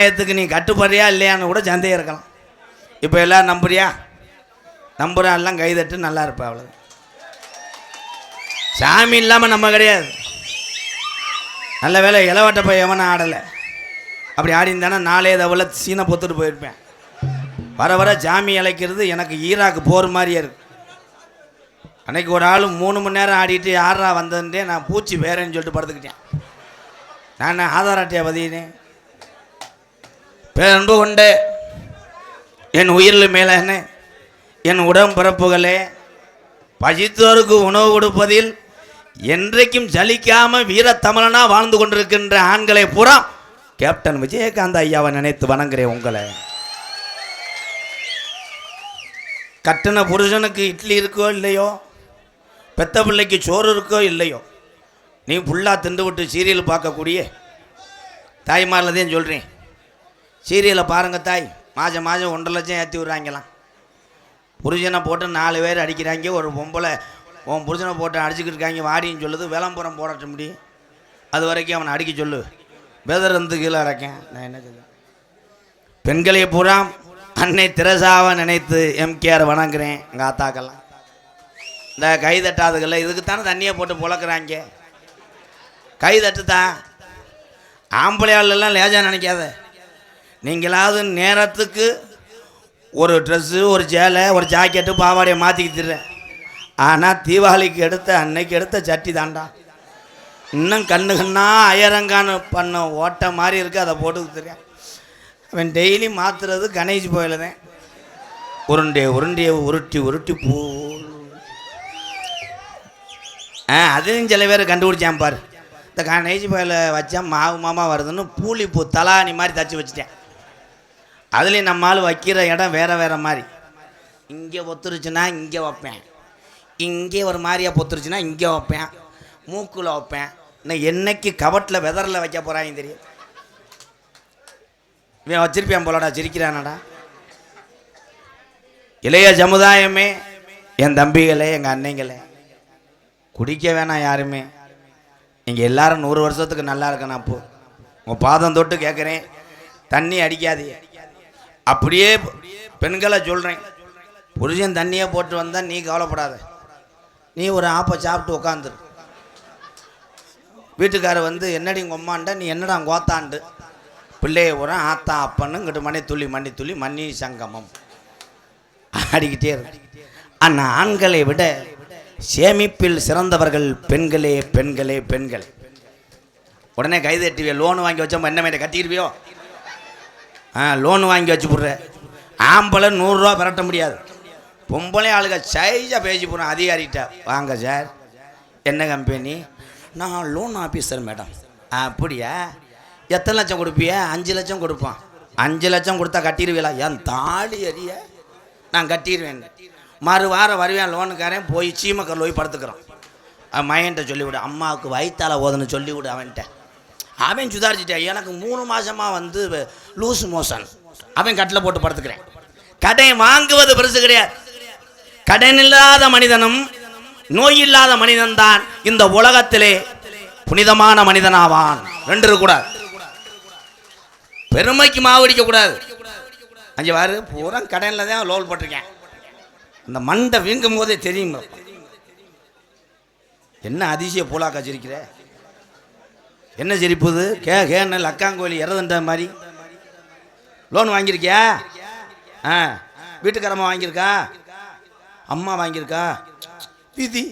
சமயத்துக்கு நீ கட்டுப்படுறியா இல்லையான்னு கூட சந்தேகம் இருக்கலாம். இப்போ எல்லாம் நம்புறியா? நம்புறா எல்லாம் கைதட்டு நல்லா இருப்பா அவ்வளோ சாமி இல்லாமல் நம்ம கிடையாது. நல்ல வேலை இளவட்ட போய் எவனும் ஆடலை. அப்படி ஆடிந்தானே நாளே தவிர சீனை பொத்துட்டு போயிருப்பேன். வர வர ஜாமி இழைக்கிறது எனக்கு ஈராக்கு போகிற மாதிரியே இருக்கு. அன்னைக்கு ஒரு ஆள் மூணு மணி நேரம் ஆடிட்டு யாரா வந்ததுன்றே நான் பூச்சி வேறேன்னு சொல்லிட்டு படுத்துக்கிட்டேன். நான் ஆதார் அட்டையை பதினேன் பேரன்பு கொண்டு என் உயிரில் மேலான என் உடம்பிறப்புகளே பசித்தோருக்கு உணவு கொடுப்பதில் என்றைக்கும் ஜலிக்காம வீரத்தமிழனா வாழ்ந்து கொண்டிருக்கின்ற ஆண்களை புறா கேப்டன் விஜயகாந்த் ஐயாவை நினைத்து வணங்குறேன் உங்களை. கட்டின புருஷனுக்கு இட்லி இருக்கோ இல்லையோ பெத்த பிள்ளைக்கு சோறு இருக்கோ இல்லையோ நீ ஃபுல்லாக திண்டு விட்டு சீரியல் பார்க்கக்கூடிய தாய்மாரில் தான் சொல்கிறேன் சீரியலை பாருங்க தாய். மாதம் மாதம் ஒன்றரை லட்சம் ஏற்றி விட்றாங்களாம். புருஷனை போட்டு நாலு பேர் அடிக்கிறாங்க. ஒரு பொம்பளை உன் புருஷனை போட்டு அடிச்சுக்கிட்டு இருக்காங்க. வாடின்னு சொல்லுது. விளம்பரம் போடட்ட முடியும் அது வரைக்கும் அவனை அடிக்க சொல்லு. வெதர் வந்து கீழே அடைக்கேன் நான் என்ன சொல்லுவேன் பெண்களை பூரா அன்னை திரசாவை நினைத்து எம்கேஆர் வணங்குறேன். எங்கள் ஆத்தாக்கெல்லாம். இந்த கை தட்டாதுகள்ல இதுக்கு தானே தண்ணியை போட்டு புழக்கிறாங்க. கை தட்டுதான் ஆம்பளை ஆளெல்லாம் லேஜாக நினைக்காத. நீங்களாவது நேரத்துக்கு ஒரு ட்ரெஸ்ஸு ஒரு சேலை ஒரு ஜாக்கெட்டு பாவாடையை மாற்றிக்கிட்டுறேன் ஆனால் தீபாவளிக்கு எடுத்த அன்னைக்கு எடுத்த சட்டி தாண்டா இன்னும் கண்ணு கண்ணா அயரங்கான பண்ண ஓட்ட மாதிரி இருக்குது அதை போட்டுக்கிட்டுறேன் அவன் டெய்லி மாற்றுறது கணேஷ் போயில தான். உருண்டை உருண்டையை உருட்டி உருட்டி பூ. ஆ அதையும் சில பேர் கண்டுபிடிச்சான் பாரு. இந்த கணேஷ் போயில வச்சா மாவு மாமா வருதுன்னு பூலி பூ தலாணி மாதிரி தச்சு வச்சுட்டேன். அதுலேயும் நம்ம ஆள் வைக்கிற இடம் வேறு வேறு மாதிரி. இங்கே ஒத்துருச்சுன்னா இங்கே வைப்பேன். இங்கே ஒரு மாதிரியா பொத்துருச்சுன்னா இங்கே வைப்பேன். மூக்கில் வைப்பேன். இன்னும் என்னைக்கு கபட்டில் வெதரில் வைக்க போகிறாங்க தெரியும். இவன் வச்சிருப்பேன் போலடா சிரிக்கிறானடா. இளைய சமுதாயமே என் தம்பிகளே எங்கள் அன்னைங்களே குடிக்க வேணாம் யாருமே. நீங்கள் எல்லாரும் நூறு வருஷத்துக்கு நல்லா இருக்கணும் அப்போ. உங்கள் பாதம் தொட்டு கேட்குறேன் தண்ணி அடிக்காதீங்க அப்படியே பெண்களை சொல்கிறேன் புருஷன் தண்ணியை போட்டு வந்தால் நீ கவலைப்படாத. நீ ஒரு ஆப்பை சாப்பிட்டு உட்காந்துரு வீட்டுக்காரர் வந்து என்னடி உங்கள் அம்மாண்ட நீ என்னடா கோத்தாண்டு? பிள்ளைய உரம் ஆத்தா அப்பன்னு இங்கிட்டு மணி துள்ளி மண்ணி துள்ளி மண்ணி சங்கமம். ஆடிக்கிட்டே இருக்கு. ஆனால் ஆண்களை விட சேமிப்பில் சிறந்தவர்கள் பெண்களே பெண்களே பெண்கள். உடனே கைதட்டுவியோ லோன் வாங்கி வச்சோம் என்ன மாதிரி கட்டிடுவியோ ஆ லோன் வாங்கி வச்சு விட்ற ஆம்பளை நூறுரூவா விரட்ட முடியாது. பொம்பளை ஆளுங்க சைஸாக பேசி போகிறோம் அதிகாரிகிட்ட வாங்க சார் என்ன கம்பெனி நான் லோன் ஆஃபீஸர் மேடம் அப்படியா? எத்தனை லட்சம் கொடுப்பிய? அஞ்சு லட்சம் கொடுப்பான் அஞ்சு லட்சம் கொடுத்தா கட்டிடுவீங்களா என் தாலி எரிய நான் கட்டிடுவேன். மறு வாரம் வருவேன் லோனுக்காரன் போய் சீமக்கரில் போய் படுத்துக்கிறான். மையன்ட்ட சொல்லிவிடு. அம்மாவுக்கு வயிற்றால ஓதுன்னு சொல்லிவிடு அவன்கிட்ட. அவன் சுதாரிச்சிட்டேன் எனக்கு மூணு மாதமாக வந்து லூஸ் மோஷன் அவன் கட்டில் போட்டு படுத்துக்கிறேன். கடன் வாங்குவது பெருசு கிடையாது. கடன் இல்லாத மனிதனும் நோய் இல்லாத மனிதன்தான் இந்த உலகத்திலே புனிதமான மனிதனாவான். ரெண்டு இருக்கக்கூடாது பெருமைக்கு மாவடிக்க கூடாது. அஞ்சு வாரு பூரா கடனில் தான் லோல் போட்டிருக்கேன். இந்த மண்டை வீங்கும் போதே தெரியும். என்ன அதிசய பூலாக்கா சிரிக்கிற என்ன சிரிப்புது? கே கேன்னு லக்காங்கோலி இறதுன்ற மாதிரி. லோன் வாங்கியிருக்கியா? ஆ. வீட்டுக்காரம்மா வாங்கியிருக்கா? அம்மா வாங்கியிருக்கா? விதி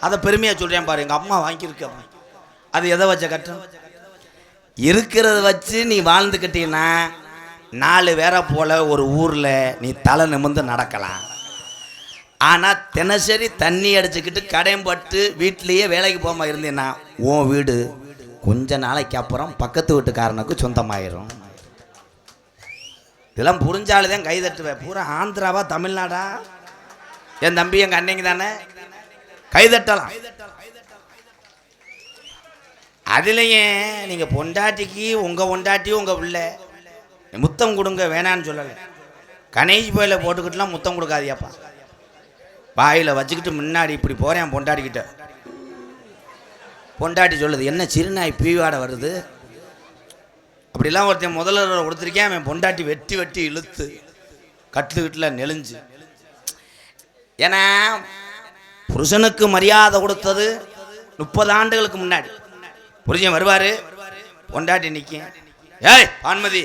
அதை பெருமையாக சொல்கிறேன் பாரு எங்கள் அம்மா வாங்கியிருக்கா அது எதை வச்ச கட்டம்? இருக்கிறத வச்சு நீ வாழ்ந்துக்கிட்டீங்கன்னா நாலு பேரை போல ஒரு ஊரில் நீ தலை நிமிர்ந்து நடக்கலாம். ஆனால் தினசரி தண்ணி அடிச்சுக்கிட்டு கடையம்பட்டு வீட்லேயே வேலைக்கு போகாமல் இருந்தேன்னா உன் வீடு கொஞ்ச நாளைக்கு அப்புறம் பக்கத்து வீட்டுக்காரனுக்கு சொந்தமாயிரும். இதெல்லாம் புரிஞ்சாலுதான் கை தட்டுவேன். பூரா ஆந்திராவா தமிழ்நாடா? என் தம்பி எங்கள் அன்னைக்கு தானே? கைதட்டலாம் அதுலேயும் நீங்கள் பொண்டாட்டிக்கு உங்கள் பொண்டாட்டி உங்கள் பிள்ளை. முத்தம் கொடுங்க வேணான்னு சொல்லலை. கணேஷ் போயில போட்டுக்கிட்டுலாம் முத்தம் கொடுக்காதியாப்பா. வாயில் வச்சுக்கிட்டு முன்னாடி இப்படி போகிறேன் பொண்டாடிக்கிட்ட பொண்டாட்டி சொல்லுது என்ன சிறுநாய் பீவாட வருது? அப்படிலாம் ஒருத்தன் முதல்ல கொடுத்துருக்கேன் அவன் பொண்டாட்டி வெட்டி வெட்டி இழுத்து கட்டு வீட்டில் நெளிஞ்சு. ஏன்னா புருஷனுக்கு மரியாதை கொடுத்தது முப்பது ஆண்டுகளுக்கு முன்னாடி. புருஷன் வருவார் பொண்டாட்டி நிற்கும் ஏய் பான்மதி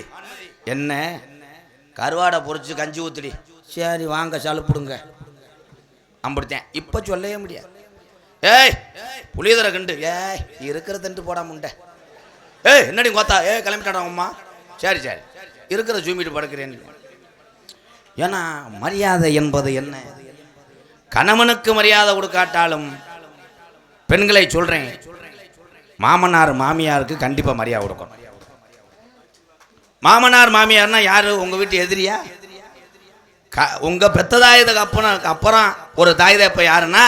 என்ன? கருவாடை பொறிச்சு கஞ்சி ஊத்துடி. சரி வாங்க சலுப்பிடுங்க. அம்பிடுத்தேன். இப்போ சொல்லவே முடியாது. ஏய் புளியதரை கண்டு. ஏய் இருக்கிற தண்டு போடா முண்டை. ஏய் என்னடி கோத்தா? ஏய் கிளம்பிட்டாடா அம்மா சரி சரி. இருக்கிற ஜூமிட்டு படுக்கிறேன். ஏன்னா மரியாதை என்பது என்ன? கணவனுக்கு மரியாதை கொடுக்காட்டாலும் பெண்களை சொல்கிறேன் மாமனார் மாமியாருக்கு கண்டிப்பாக மரியாதை கொடுக்கணும். மாமனார் மாமியார்னா யார்? உங்கள் வீட்டு எதிரியா? க உங்கள் பெத்த தாயதுக்கு அப்புறம் அப்புறம் ஒரு தாய் தப்ப யாருன்னா?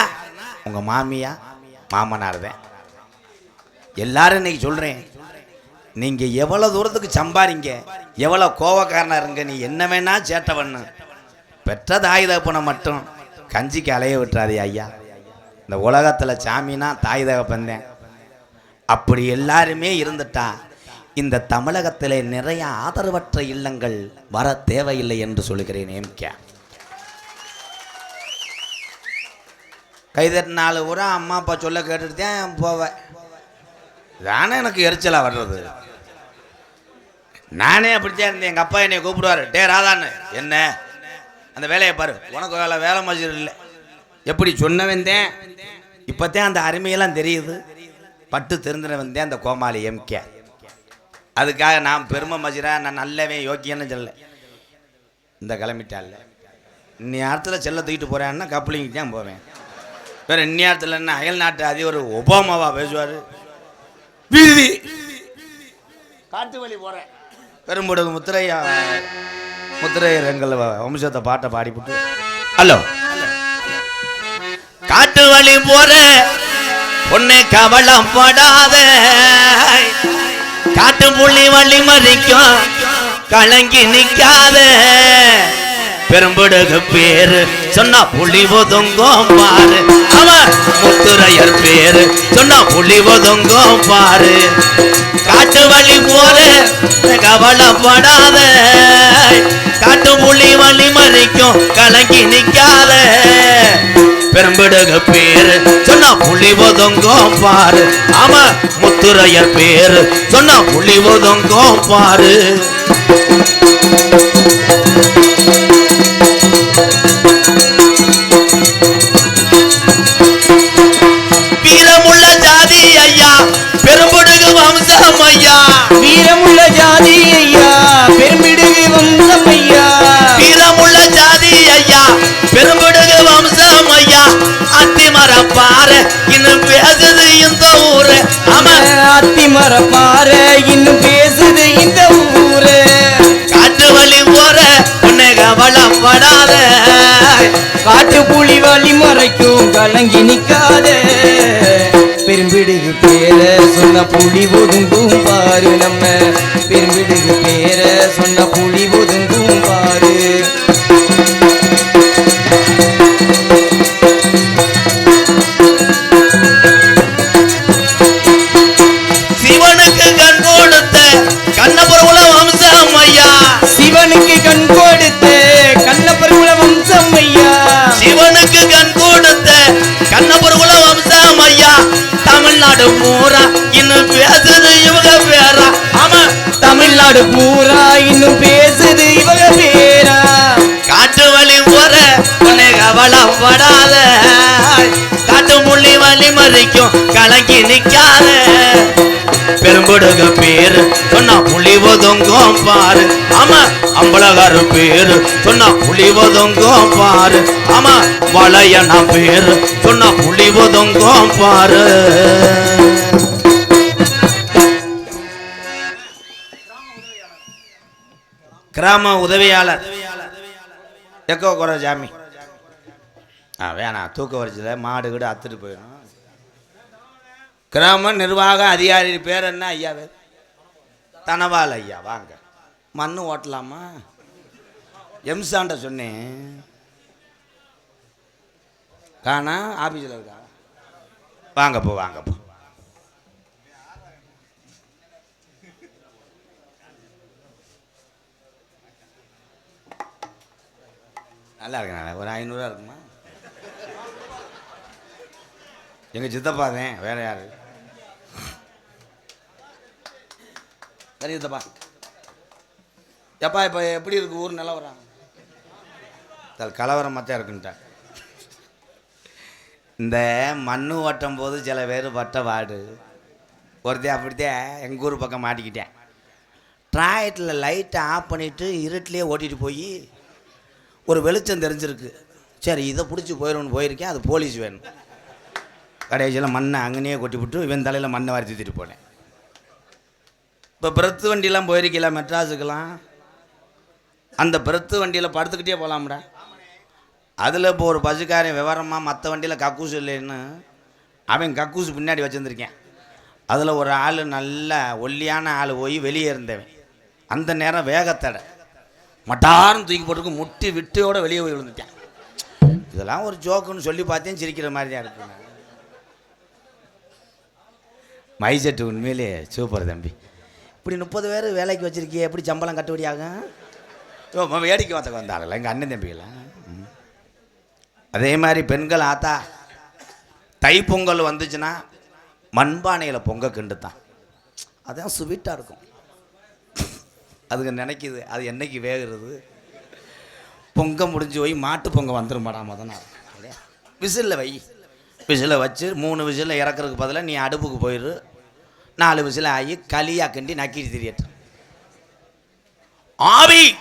உங்கள் மாமியா மாமனார் தான். எல்லாரும் இன்னைக்கு சொல்கிறேன் நீங்கள் எவ்வளோ தூரத்துக்கு சம்பாரிங்க எவ்வளோ கோவக்காரனாக இருங்க நீ என்ன வேணா சேட்டை பண்ணு. பெற்ற தாய் தகப்பனை மட்டும் கஞ்சிக்கு அலைய விட்டுறாதே ஐயா. இந்த உலகத்தில் சாமினா தாய் தகப்பந்தேன் அப்படி எல்லாருமே இருந்துட்டா இந்த தமிழகத்திலே நிறைய ஆதரவற்ற இல்லங்கள் வர தேவையில்லை என்று சொல்கிறேன் எம்கே கைதட்டு நாள் ஊரா அம்மா அப்பா சொல்ல கேட்டுட்டு தான் போவேன் தானே எனக்கு எரிச்சலாக வர்றது. நானே அப்படித்தான் இருந்தேன். எங்கள் அப்பா என்னை கூப்பிடுவார். டே ராதான்னு. என்ன? அந்த வேலையை பாரு. உனக்கு வேலை வேலை மஜூர் இல்லை. எப்படி சொன்ன வந்தேன்? இப்போத்தான் அந்த அருமையெல்லாம் தெரியுது. பட்டு தெரிஞ்சுன வந்தேன் அந்த கோமாளி எம்கே அதுக்காக நான் பெருமை மஜிரா நான் நல்லவன் யோக்கியன்னு சொல்ல இந்த கிளம்பிட்டால இன்னி நேரத்தில் செல்ல தூக்கிட்டு போகிறேன்னா கப்ளிங்க்கு தான் போவேன். வேற இன்னி நேரத்தில் என்ன அயல் நாட்டு அதிபர் ஒபாமாவா பேசுவார்? வீதி. காட்டு வழி போகிறேன் பெரும்புடகு முத்திரையா? முத்திரையர் எங்கள் வம்சத்தை பாட்டை பாடிவிட்டு. ஹலோ. காட்டு வழி போற பொண்ணு கவலைப்படாத. காட்டு புள்ளி வள்ளி மதிக்கும். கலங்கி நிக்காத. பெரும்புடுகு பேரு. சொன்னா புள்ளி ஒதுங்கும் பாரு. அவன் முத்துரையர் பேரு. சொன்னா புள்ளி ஒதுங்கும் பாரு. காட்டு வழி போற கவலைப்படாத. காட்டு புள்ளி வழி மறிக்கும் கலங்கி நிக்காத. பெரும்பிடுக பேரு. சொன்னா புலி ஒதுங்கும் பாரு. ஆமா முத்துரையர் பேரு. சொன்னா புலி ஒதுங்கும் பாரு. வீரமுள்ள ஜாதி ஐயா பெரும்புடுகு வம்சம் ஐயா. வீரமுள்ள ஜாதி ஐயா பெரும்பிடுகு வம்சம் ஐயா. வீரமுள்ள ஜாதி ஐயா பெரும்புடுகு அத்திமர பாரு இன்னும் பேசுது இந்த ஊரு. ஆமா. அத்திமர பாறை இன்னும் பேசுது இந்த ஊரு. காட்டு வழி போற உன்னை கவலைப்படாத காட்டு புலி வழி மறைக்கும் கலங்கி நிக்காத. பெரும்பிடுகு பேர சொன்ன புலி ஒதுங்கும் பாரு நம்ம. பெரும்பிடுகு சிவனுக்கு கண் கொடுத்த கண்ணபுரகுல வம்சம் ஐயா தமிழ்நாடு பூரா இன்னும் பேசுது இவங்க பேரா. ஆமா தமிழ்நாடு பூரா இன்னும் பேசுது இவங்க பேரா. காட்டு வழி போற உன்னை கவலம் படாத. காட்டு முள்ளி வழி மறைக்கும் கலங்கி நிக்காத. பெரும்படுக பேரு. சொன்னா புலி ஒதுங்கும் பாரு. ஆமா அம்பலகார பேரு. சொன்னா புலி ஒதுங்கும் பாரு. ஆமா வளையனா பேரு. சொன்னா புலி ஒதுங்கும் பாரு. கிராம உதவியாளர். எக்கோ குறை ஜாமி. ஆ வேணாம் தூக்க வரிச்சல மாடு கூட அத்துட்டு போயிடும். கிராம நிர்வாக அதிகாரி பேர் என்ன ஐயா? பேர் தனவால் ஐயா வாங்க. மண் ஓட்டலாமா? எம்சாண்ட சொன்னேன். காணா? ஆஃபீஸில் இருக்கா? வாங்கப்போ வாங்கப்போ நல்லா இருக்கேன் ஒரு ஐநூறுரூவா இருக்குமா? எங்கள் சித்தப்பா தான் வேறு யார்? சரி சித்தப்பா எப்பா இப்போ எப்படி இருக்கு? ஊர் நிலவரம் தல் கலவரம் மட்டும் இருக்குன்ட்டேன் இந்த மண்ணு ஓட்டும் போது சில பேர் பட்ட வாடு. ஒருத்தே அப்படித்தான் எங்கள் ஊர் பக்கம் மாட்டிக்கிட்டேன். ட்ராயத்தில் லைட்டை ஆஃப் பண்ணிவிட்டு இருட்டிலே ஓட்டிகிட்டு போய் ஒரு வெளிச்சம் தெரிஞ்சிருக்கு. சரி இதை பிடிச்சி போயிடும்னு போயிருக்கேன் அது போலீஸ் வேணும். கடைசியில் மண்ணை அங்கனையே கொட்டி விட்டு இவன் தலையில் மண்ணை வாரி தூத்திட்டு போனேன். இப்போ பிரத்து வண்டிலாம் போயிருக்கீங்களா மெட்ராஸுக்கெலாம் அந்த பிரத்து வண்டியில் படுத்துக்கிட்டே போகலாம்டா அதில் இப்போ ஒரு பஸ்ஸுக்காரன் விவரமாக மற்ற வண்டியில் கக்கூசு இல்லைன்னு அவன் கக்கூசு பின்னாடி வச்சுருந்துருக்கேன். அதில் ஒரு ஆள் நல்ல ஒல்லியான ஆள் போய் வெளியே இருந்தவன். அந்த நேரம் வேகத்தடை. மட்டார்னு தூக்கி போட்டுக்கு முட்டி விட்டோட வெளியே போய் விழுந்துட்டேன். இதெல்லாம் ஒரு ஜோக்குன்னு சொல்லி பார்த்தேன் சிரிக்கிற மாதிரி தான் இருக்குங்க மைசெட்டு உண்மையிலே சூப்பர் தம்பி. இப்படி முப்பது பேர் வேலைக்கு வச்சிருக்கியே எப்படி சம்பளம் கட்டுப்படி ஆகும் ஓ, வேடிக்கை வார்த்தை வந்தாங்கல்ல எங்கள் அண்ணன் தம்பிகளாம் அதே மாதிரி பெண்கள் ஆத்தா தைப்பொங்கல் வந்துச்சுன்னா மண்பானையில் பொங்க கிண்டு தான் அதான் ஸ்வீட்டாக இருக்கும். அதுங்க நினைக்கிது அது என்னைக்கு வேகிறது? பொங்க முடிஞ்சு போய் மாட்டு பொங்க வந்துடும் மேடம் இல்லையா விசிலில் வை. விசிலை வச்சு மூணு விசிலில் இறக்குறதுக்கு பதிலாக நீ அடுப்புக்கு போயிடு நாலு விசில் ஆகி களியாக கண்டி நக்கிட்டு தெரியட்டும். ஆவி!